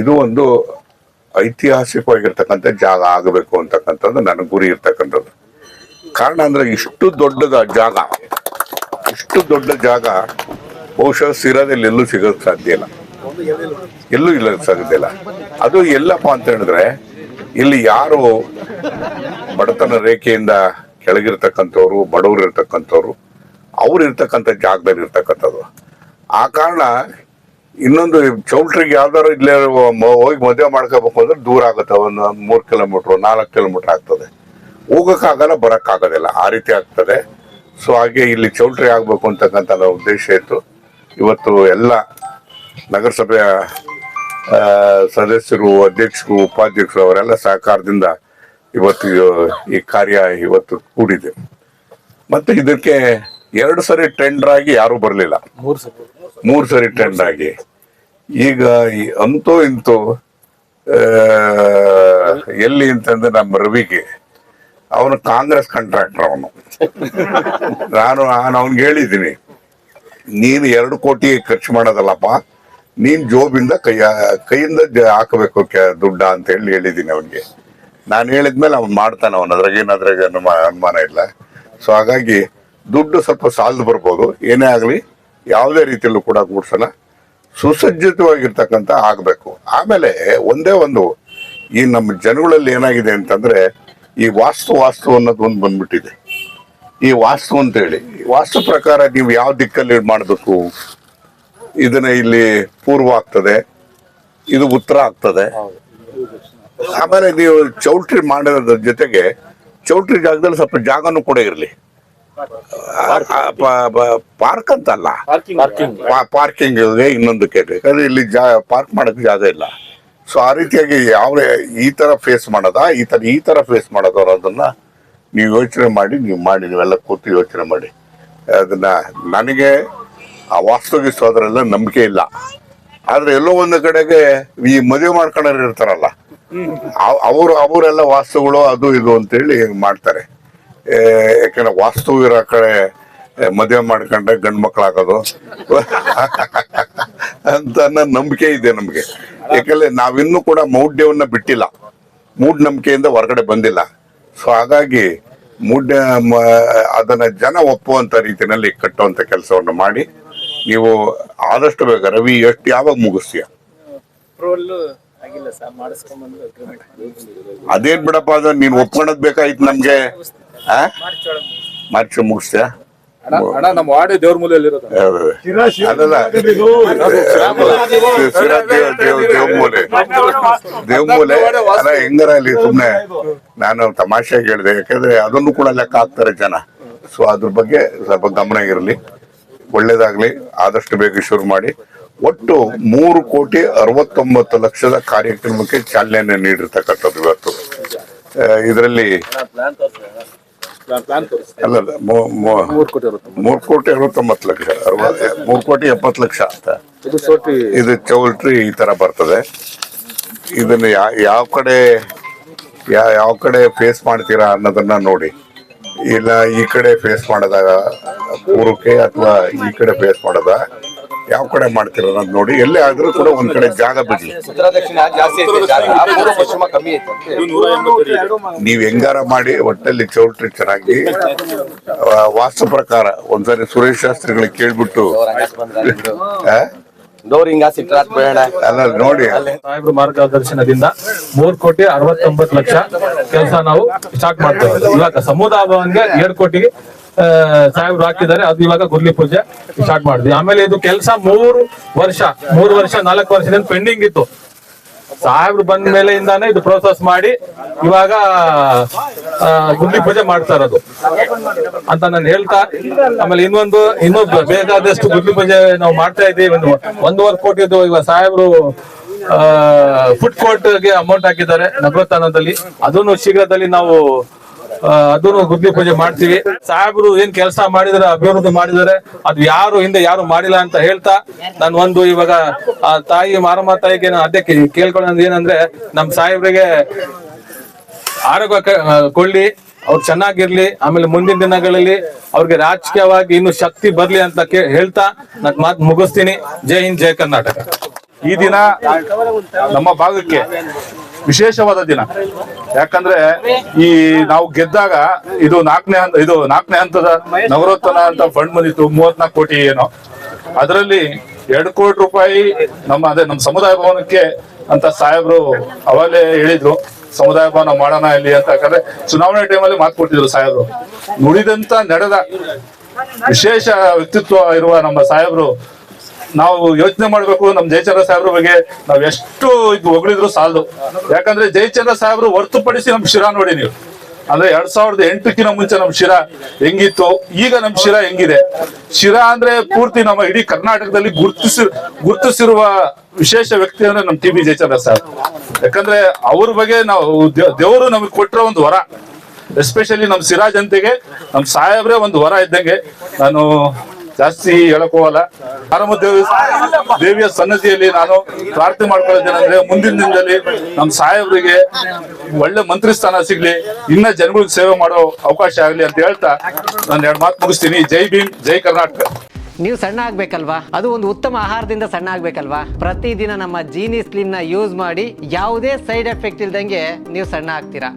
ಇದು ಒಂದು ಐತಿಹಾಸಿಕವಾಗಿರ್ತಕ್ಕಂಥ ಜಾಗ ಆಗಬೇಕು ಅಂತಕ್ಕಂಥದ್ದು ನನ್ನ ಗುರಿ ಇರ್ತಕ್ಕಂಥದ್ದು. ಕಾರಣ ಅಂದ್ರೆ ಇಷ್ಟು ದೊಡ್ಡದ ಜಾಗ, ಇಷ್ಟು ದೊಡ್ಡ ಜಾಗ ಬಹುಶಃ ಸಿರಾದಲ್ಲಿ ಎಲ್ಲೂ ಸಿಗೋಕ್ ಸಾಧ್ಯ ಇಲ್ಲ. ಎಲ್ಲೂ ಇಲ್ಲ ಸಾಧ್ಯ ಇಲ್ಲ. ಅದು ಎಲ್ಲಪ್ಪ ಅಂತ ಹೇಳಿದ್ರೆ, ಇಲ್ಲಿ ಯಾರು ಬಡತನ ರೇಖೆಯಿಂದ ಕೆಳಗಿರ್ತಕ್ಕಂಥವ್ರು, ಬಡವರು ಇರ್ತಕ್ಕಂಥವ್ರು, ಅವ್ರು ಇರ್ತಕ್ಕಂಥ ಜಾಗದಲ್ಲಿ ಇರ್ತಕ್ಕಂಥದ್ದು ಆ ಕಾರಣ ಇನ್ನೊಂದು ಚೌಲ್ಟ್ರಿಗೆ ಯಾವ್ದಾರು ಇಲ್ಲೇ ಹೋಗಿ ಮದುವೆ ಮಾಡ್ಕೋಬೇಕು ಅಂದ್ರೆ ದೂರ ಆಗುತ್ತೆ, ಒಂದು ಮೂರು ಕಿಲೋಮೀಟರ್ ನಾಲ್ಕು ಕಿಲೋಮೀಟರ್ ಆಗ್ತದೆ. ಹೋಗಕ್ಕಾಗಲ್ಲ, ಬರೋಕ್ಕಾಗೋದಿಲ್ಲ. ಆ ರೀತಿ ಆಗ್ತದೆ. ಸೊ ಹಾಗೆ ಇಲ್ಲಿ ಚೌಲ್ಟ್ರಿ ಆಗಬೇಕು ಅಂತಕ್ಕಂಥ ಉದ್ದೇಶ ಇತ್ತು. ಇವತ್ತು ಎಲ್ಲ ನಗರಸಭೆಯ ಸದಸ್ಯರು, ಅಧ್ಯಕ್ಷರು, ಉಪಾಧ್ಯಕ್ಷರು ಅವರೆಲ್ಲ ಸಹಕಾರದಿಂದ ಇವತ್ತು ಈ ಕಾರ್ಯ ಇವತ್ತು ಕೂಡಿದೆ. ಮತ್ತೆ ಇದಕ್ಕೆ ಎರಡು ಸರಿ ಟೆಂಡರ್ ಆಗಿ ಯಾರು ಬರಲಿಲ್ಲ. ಮೂರು ಸತಿ ಮೂರು ಸರಿ ಟ್ರೆಂಡ್ ಆಗಿ. ಈಗ ಅಂತೂ ಇಂತೂ ಎಲ್ಲಿ ಅಂತಂದ್ರೆ ನಮ್ಮ ರವಿಗೆ. ಅವನು ಕಾಂಗ್ರೆಸ್ ಕಾಂಟ್ರಾಕ್ಟರ್ ಅವನು. ನಾನು ನಾನು ಅವ್ನಿಗೆ ಹೇಳಿದ್ದೀನಿ ನೀನು ಎರಡು ಕೋಟಿ ಖರ್ಚು ಮಾಡೋದಲ್ಲಪ್ಪ ನೀನ್ ಜೋಬಿಂದ ಕೈಯ ಕೈಯಿಂದ ಹಾಕಬೇಕು ದುಡ್ಡ ಅಂತ ಹೇಳಿ ಹೇಳಿದ್ದೀನಿ ಅವನಿಗೆ. ನಾನು ಹೇಳಿದ್ಮೇಲೆ ಅವ್ನು ಮಾಡ್ತಾನೆ ಅವನು ಅದ್ರಾಗ ಏನಾದ್ರಾಗ ಅನುಮಾನ ಇಲ್ಲ. ಸೊ ಹಾಗಾಗಿ ದುಡ್ಡು ಸ್ವಲ್ಪ ಸಾಲದು ಬರ್ಬೋದು ಏನೇ ಆಗಲಿ ಯಾವುದೇ ರೀತಿಯಲ್ಲೂ ಕೂಡ ಕೂಡ್ಸಲ್ಲ ಸುಸಜ್ಜಿತವಾಗಿರ್ತಕ್ಕಂಥ ಆಗಬೇಕು. ಆಮೇಲೆ ಒಂದೇ ಒಂದು ಈ ನಮ್ಮ ಜನಗಳಲ್ಲಿ ಏನಾಗಿದೆ ಅಂತಂದ್ರೆ ಈ ವಾಸ್ತು ವಾಸ್ತು ಅನ್ನೋದು ಒಂದು ಬಂದ್ಬಿಟ್ಟಿದೆ. ಈ ವಾಸ್ತು ಅಂತ ಹೇಳಿ ವಾಸ್ತು ಪ್ರಕಾರ ನೀವು ಯಾವ ದಿಕ್ಕಲ್ಲಿ ಮಾಡಬೇಕು? ಇದನ್ನ ಇಲ್ಲಿ ಪೂರ್ವ ಆಗ್ತದೆ. ಇದು ಉತ್ತರ ಆಗ್ತದೆ. ಆಮೇಲೆ ನೀವು ಚೌಲ್ಟ್ರಿ ಮಾಡೋದ್ರ ಜೊತೆಗೆ ಚೌಲ್ಟ್ರಿ ಜಾಗದಲ್ಲಿ ಸ್ವಲ್ಪ ಜಾಗನೂ ಕೂಡ ಇರಲಿ. ಪಾರ್ಕ್ ಅಂತಲ್ಲ? ಪಾರ್ಕಿಂಗ್. ಇನ್ನೊಂದು ಕೇಳಿ. ಯಾಕಂದ್ರೆ ಇಲ್ಲಿ ಜಾ ಪಾರ್ಕ್ ಮಾಡಕ್ ಜಾಗ ಇಲ್ಲ. ಸೊ ಆ ರೀತಿಯಾಗಿ ಯಾವ ಈ ತರ ಫೇಸ್ ಮಾಡೋದಾ? ಈ ತರ ಈ ತರ ಫೇಸ್ ಮಾಡೋದು ಅನ್ನೋದನ್ನ ನೀವು ಯೋಚನೆ ಮಾಡಿ ನೀವು ಮಾಡಿ ನೀವೆಲ್ಲ ಕೂತು ಯೋಚನೆ ಮಾಡಿ. ಅದನ್ನ ನನಗೆ ಆ ವಾಸ್ತುಗೆ ಸೋದರೆಲ್ಲ ನಂಬಿಕೆ ಇಲ್ಲ. ಆದ್ರೆ ಎಲ್ಲೋ ಒಂದು ಕಡೆಗೆ ಈ ಮದುವೆ ಮಾಡ್ಕೊಂಡವ್ರು ಇರ್ತಾರಲ್ಲ ಅವ್- ಅವರು ಅವರೆಲ್ಲ ವಾಸ್ತುಗಳು ಅದು ಇದು ಅಂತೇಳಿ ಮಾಡ್ತಾರೆ. ಯಾಕಂದ್ರೆ ವಾಸ್ತು ಇರೋ ಕಡೆ ಮದುವೆ ಮಾಡ್ಕೊಂಡ್ರೆ ಗಂಡು ಮಕ್ಳು ಹಾಕೋದು ಅಂತ ಅನ್ನೋ ನಂಬಿಕೆ ಇದೆ ನಮಗೆ. ಯಾಕಂದ್ರೆ ನಾವಿನ್ನೂ ಕೂಡ ಮೌಢ್ಯವನ್ನ ಬಿಟ್ಟಿಲ್ಲ. ಮೂಢನಂಬಿಕೆಯಿಂದ ಹೊರಗಡೆ ಬಂದಿಲ್ಲ. ಸೊ ಹಾಗಾಗಿ ಮೂಢ ಅದನ್ನ ಜನ ಒಪ್ಪುವಂತ ರೀತಿಯಲ್ಲಿ ಕಟ್ಟುವಂತ ಕೆಲಸವನ್ನು ಮಾಡಿ ನೀವು ಆದಷ್ಟು ಬೇಗ ರವಿ ಎಷ್ಟು ಯಾವಾಗ ಮುಗಿಸ್ತೀಯ? ಅದೇನ್ ಬಿಡಪ್ಪ ಅದು ನೀನ್ ಒಪ್ಕೊಳದ್ ಬೇಕಾಯ್ತು ನಮ್ಗೆ. ಮಾರ್ಚ್ ಅಣ್ಣ ನಮ್ಮ ವಾಡಿ ದೇವ್ರ ಮೂಲೆಯಲ್ಲಿ ಇರೋದು ಅದಲ್ಲ. ಸಿರಾ ದೇವ್- ದೇವ್- ದೇವ್ಮೂಲೆ ದೇವ್ಮೂಲೆ ಅಲ್ಲ ಹೆಂಗರ ಅಲ್ಲಿ ಸುಮ್ನೆ ನಾನು ತಮಾಷೆ ಹೇಳಿದೆ ಯಾಕಂದ್ರೆ ಅದನ್ನು ಕೂಡ ಲೆಕ್ಕ ಹಾಕ್ತಾರೆ ಜನ. ಸೊ ಅದ್ರ ಬಗ್ಗೆ ಸ್ವಲ್ಪ ಗಮನ ಇರಲಿ. ಒಳ್ಳೇದಾಗ್ಲಿ. ಆದಷ್ಟು ಬೇಗ ಶುರು ಮಾಡಿ. ಒಟ್ಟು ಮೂರು ಕೋಟಿ ಅರವತ್ತೊಂಬತ್ತು ಲಕ್ಷದ ಕಾರ್ಯಕ್ರಮಕ್ಕೆ ಚಾಲನೆ ನೀಡಿರ್ತಕ್ಕಂಥದ್ದು ಇವತ್ತು. ಇದರಲ್ಲಿ ಅಲ್ಲ ಮೂರು ಕೋಟಿ ಮೂರು ಕೋಟಿ ಅರವತ್ತೊಂಬತ್ತು ಲಕ್ಷ ಮೂರ್ ಕೋಟಿ ಎಪ್ಪತ್ತು ಲಕ್ಷ ಅಂತ. ಇದು ಚೌಲ್ಟ್ರಿ ಈ ತರ ಬರ್ತದೆ. ಇದನ್ನ ಯಾವ ಕಡೆ ಯಾವ ಕಡೆ ಫೇಸ್ ಮಾಡ್ತೀರಾ ಅನ್ನೋದನ್ನ ನೋಡಿ. ಇಲ್ಲ ಈ ಕಡೆ ಫೇಸ್ ಮಾಡೋದಾಗ ಪೂರ್ವಕ್ಕೆ ಅಥವಾ ಈ ಕಡೆ ಫೇಸ್ ಮಾಡೋದ? ಯಾವ ಕಡೆ ಮಾಡ್ತೀರ ಅನ್ನೋದು ನೋಡಿ ಎಲ್ಲೇ ಆದ್ರೂ ಕೂಡ ಒಂದ್ ಕಡೆ ಜಾಗ ಬಿಡಿ ಉತ್ತರ ದಕ್ಷಿಣ ಜಾಸ್ತಿ ಐತೆ ಜಾಗ ಪೂರ್ವ ಪಶ್ಚಿಮ ಕಮ್ಮಿ ಐತೆ. ಇದು ನೂರ ಎಂಬತ್ತು ಅಡಿ ಇದೆ. ನೀವ್ ಹೆಂಗಾರ ಮಾಡಿ ಒಟ್ಟಲ್ಲಿ ಚೌಟ್ರಿ ಚೆನ್ನಾಗಿ ವಾಸ್ತು ಪ್ರಕಾರ ಒಂದ್ಸರಿ ಸುರೇಶ್ ಶಾಸ್ತ್ರಿಗಳಿಗೆ ಕೇಳ್ಬಿಟ್ಟು ಸಿಟ್ರಾತ್ ಬೇಡ. ಅಲ್ಲ ನೋಡಿ. ಸಾಹೇಬ್ರ ಮಾರ್ಗದರ್ಶನದಿಂದ ಮೂರ್ ಕೋಟಿ ಅರವತ್ತೊಂಬತ್ತು ಲಕ್ಷ ಕೆಲಸ ನಾವು ಸ್ಟಾರ್ಟ್ ಮಾಡ್ತೇವೆ. ಇವಾಗ ಸಮುದಾಯ ಭವನ್ಗೆ ಎರಡ್ ಕೋಟಿಗೆ ಸಾಹೇಬ್ರು ಹಾಕಿದ್ದಾರೆ. ಅದು ಇವಾಗ ಗುರ್ಲಿ ಪೂಜೆ ಸ್ಟಾರ್ಟ್ ಮಾಡಿದ್ವಿ. ಆಮೇಲೆ ಇದು ಕೆಲಸ ಮೂರು ವರ್ಷ ಮೂರು ವರ್ಷ, ನಾಲ್ಕು ವರ್ಷದಿಂದ ಪೆಂಡಿಂಗ್ ಇತ್ತು. ಸಾಹೇಬ್ರು ಬಂದ ಮೇಲೆ ಇಂದಾನೆ ಇದು ಪ್ರೋಸೆಸ್ ಮಾಡಿ ಇವಾಗ ಗುರ್ಲಿ ಪೂಜೆ ಮಾಡ್ತಾ ಇರೋದು. ಅಂತ ನಾನು ಹೇಳ್ತಾ, ಆಮೇಲೆ ಇನ್ನೊಂದು ಇನ್ನೂ ಬೇಕಾದಷ್ಟು ಗುರ್ಲಿ ಪೂಜೆ ನಾವು ಮಾಡ್ತಾ ಇದ್ದೀವಿ. ಒಂದು ಒಂದೂವರೆ ಕೋಟಿದು ಇವಾಗ ಸಾಹೇಬ್ರು ಫುಡ್ ಕೋರ್ಟ್ಗೆ ಅಮೌಂಟ್ ಹಾಕಿದ್ದಾರೆ ನಗರಸ್ಥಾನದಲ್ಲಿ ಅದನ್ನು ಶೀಘ್ರದಲ್ಲಿ ನಾವು ಅದನ್ನು ಗುದ್ಲಿ ಪೂಜೆ ಮಾಡ್ತೀವಿ. ಸಾಹೇಬರು ಏನ್ ಕೆಲಸ ಮಾಡಿದಾರೆ, ಅಭಿವೃದ್ಧಿ ಮಾಡಿದಾರೆ, ಅದು ಯಾರು ಹಿಂದೆ ಯಾರು ಮಾಡಿಲ್ಲ ಅಂತ ಹೇಳ್ತಾ, ನಾನು ಒಂದು ಇವಾಗ, ಆ, ತಾಯಿ ಮಾರಮ್ಮ ತಾಯಿಗೆ ಅದಕ್ಕೆ ಕೇಳ್ಕೊಳ್ಳೋದು ಏನಂದ್ರೆ, ನಮ್ ಸಾಹೇಬ್ರಿಗೆ ಆರೋಗ್ಯ ಕೊಳ್ಳಿ ಅವ್ರು ಚೆನ್ನಾಗಿರ್ಲಿ, ಆಮೇಲೆ ಮುಂದಿನ ದಿನಗಳಲ್ಲಿ ಅವ್ರಿಗೆ ರಾಜಕೀಯವಾಗಿ ಇನ್ನು ಶಕ್ತಿ ಬರ್ಲಿ ಅಂತ ಹೇಳ್ತಾ, ನಾನು ಮಾತು ಮುಗಿಸ್ತೀನಿ. ಜೈ ಹಿಂದ್, ಜೈ ಕರ್ನಾಟಕ. ಈ ದಿನ ನಮ್ಮ ಭಾಗಕ್ಕೆ ವಿಶೇಷವಾದ ದಿನ. ಯಾಕಂದ್ರೆ ಈ ನಾವು ಗೆದ್ದಾಗ ಇದು ನಾಲ್ಕನೇ ಹಂತ, ಇದು ನಾಲ್ಕನೇ ಹಂತದ ನವರತ್ನ ಅಂತ ಫಂಡ್ ಬಂದಿತ್ತು, ಮೂವತ್ನಾಲ್ಕು ಕೋಟಿ ಏನೋ. ಅದರಲ್ಲಿ ಎರಡು ಕೋಟಿ ರೂಪಾಯಿ ನಮ್ಮ, ಅದೇ ನಮ್ಮ ಸಮುದಾಯ ಭವನಕ್ಕೆ ಅಂತ ಸಾಹೇಬ್ರು ಅವಾಗಲೇ ಹೇಳಿದ್ರು. ಸಮುದಾಯ ಭವನ ಮಾಡೋಣ ಇಲ್ಲಿ ಅಂತ. ಯಾಕಂದ್ರೆ ಚುನಾವಣೆ ಟೈಮಲ್ಲಿ ಮಾತು ಕೊಟ್ಟಿದ್ರು ಸಾಹೇಬ್ರು. ನುಡಿದಂತ ನಡೆದ ವಿಶೇಷ ವ್ಯಕ್ತಿತ್ವ ಇರುವ ನಮ್ಮ ಸಾಹೇಬ್ರು ನಾವು ಯೋಚನೆ ಮಾಡಬೇಕು ನಮ್ ಜಯಚಂದ್ರ ಸಾಹೇಬ್ರ ಬಗ್ಗೆ. ನಾವ್ ಎಷ್ಟು ಇದು ಹೊಗಳಿದ್ರು ಸಾಲದು. ಯಾಕಂದ್ರೆ ಜಯಚಂದ್ರ ಸಾಹೇಬ್ರು ಹೊರ್ತುಪಡಿಸಿ ನಮ್ ಶಿರಾ ನೋಡಿ ನೀವು. ಅಂದ್ರೆ ಎರಡ್ ಸಾವಿರದ ಎಂಟಕ್ಕಿಂತ ಮುಂಚೆ ನಮ್ ಶಿರಾ ಹೆಂಗಿತ್ತು, ಈಗ ನಮ್ ಶಿರಾ ಹೆಂಗಿದೆ. ಶಿರಾ ಅಂದ್ರೆ ಪೂರ್ತಿ ನಮ್ಮ ಇಡೀ ಕರ್ನಾಟಕದಲ್ಲಿ ಗುರುತಿಸಿ, ಗುರ್ತಿಸಿರುವ ವಿಶೇಷ ವ್ಯಕ್ತಿ ಅಂದ್ರೆ ನಮ್ ಟಿ ಬಿ ಜಯಚಂದ್ರ ಸಾಹೇಬ್. ಯಾಕಂದ್ರೆ ಅವ್ರ ಬಗ್ಗೆ ನಾವು ದೇವರು ನಮಗೆ ಕೊಟ್ಟಿರೋ ಒಂದು ವರ. ಎಸ್ಪೆಷಲಿ ನಮ್ ಸಿರಾ ಜನತೆಗೆ ನಮ್ ಸಾಹೇಬ್ರೆ ಒಂದು ವರ ಇದ್ದಂಗೆ. ನಾನು ಜಾಸ್ತಿ ಹೇಳಕ್ ಹೋಗಲ್ಲ. ಆರಮ ದೇವಿ ದೇವಿಯ ಸನ್ನತಿಯಲ್ಲಿ ನಾನು ಪ್ರಾರ್ಥನೆ ಮಾಡ್ಕೊಳ್ಳೋದೇನಂದ್ರೆ ಮುಂದಿನ ದಿನದಲ್ಲಿ ನಮ್ ಸಾಹೇಬ್ರಿಗೆ ಒಳ್ಳೆ ಮಂತ್ರಿ ಸ್ಥಾನ ಸಿಗ್ಲಿ, ಇನ್ನ ಜನಗಳಿಗೆ ಸೇವೆ ಮಾಡೋ ಅವಕಾಶ ಆಗ್ಲಿ ಅಂತ ಹೇಳ್ತಾ ನಾನು ಎರಡು ಮಾತು ಮುಗಿಸ್ತೀನಿ. ಜೈ ಭೀಮ್, ಜೈ ಕರ್ನಾಟಕ. ನೀವು ಸಣ್ಣ ಆಗ್ಬೇಕಲ್ವಾ? ಅದು ಒಂದು ಉತ್ತಮ ಆಹಾರದಿಂದ ಸಣ್ಣ ಆಗ್ಬೇಕಲ್ವಾ? ಪ್ರತಿದಿನ ನಮ್ಮ ಜೀನಿ ಸ್ಲಿಮ್ನ ಯೂಸ್ ಮಾಡಿ ಯಾವುದೇ ಸೈಡ್ ಎಫೆಕ್ಟ್ ಇಲ್ದಂಗೆ ನೀವು ಸಣ್ಣ ಆಗ್ತೀರಾ?